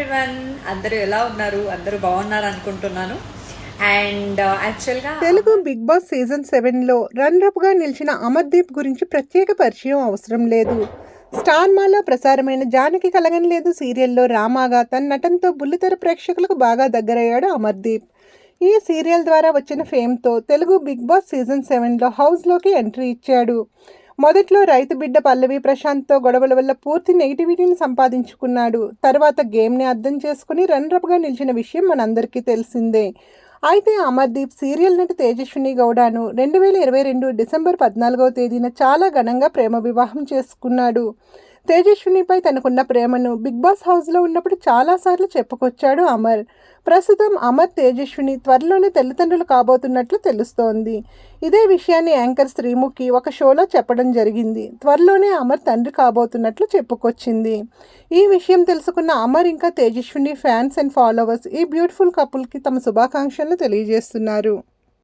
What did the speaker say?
Everyone అందరూ ఎలా ఉన్నారు? అందరూ బాగున్నారు అనుకుంటున్నాను. అండ్ యాక్చువల్గా uh, Telugu Bigg Boss season సెవెన్లో రన్రప్గా నిలిచిన అమర్దీప్ గురించి ప్రత్యేక పరిచయం అవసరం లేదు. స్టార్ మాలో ప్రసారమైన జానకి కలగనలేదు సీరియల్లో రామాగా తన నటనతో బుల్లితెర ప్రేక్షకులకు బాగా దగ్గరయ్యాడు అమర్దీప్. ఈ సీరియల్ ద్వారా వచ్చిన ఫేమ్తో తెలుగు బిగ్ బాస్ సీజన్ సెవెన్లో హౌస్లోకి ఎంట్రీ ఇచ్చాడు. మొదట్లో రైతు బిడ్డ పల్లవి ప్రశాంత్తో గొడవల వల్ల పూర్తి నెగిటివిటీని సంపాదించుకున్నాడు. తర్వాత గేమ్ని అర్థం చేసుకుని రన్రప్గా నిలిచిన విషయం మనందరికీ తెలిసిందే. అయితే అమర్దీప్ సీరియల్ నటి తేజస్విని గౌడను రెండు వేల ఇరవై రెండు డిసెంబర్ పద్నాలుగవ తేదీన చాలా ఘనంగా ప్రేమ వివాహం చేసుకున్నాడు. తేజస్వినిపై తనకున్న ప్రేమను బిగ్ బాస్ హౌస్లో ఉన్నప్పుడు చాలాసార్లు చెప్పుకొచ్చాడు అమర్. ప్రస్తుతం అమర్ తేజస్విని త్వరలోనే తల్లిదండ్రులు కాబోతున్నట్లు తెలుస్తోంది. ఇదే విషయాన్ని యాంకర్ శ్రీముఖి ఒక షోలో చెప్పడం జరిగింది. త్వరలోనే అమర్ తండ్రి కాబోతున్నట్లు చెప్పుకొచ్చింది. ఈ విషయం తెలుసుకున్న అమర్ ఇంకా తేజస్విని ఫ్యాన్స్ అండ్ ఫాలోవర్స్ ఈ బ్యూటిఫుల్ కపుల్కి తమ శుభాకాంక్షలను తెలియజేస్తున్నారు.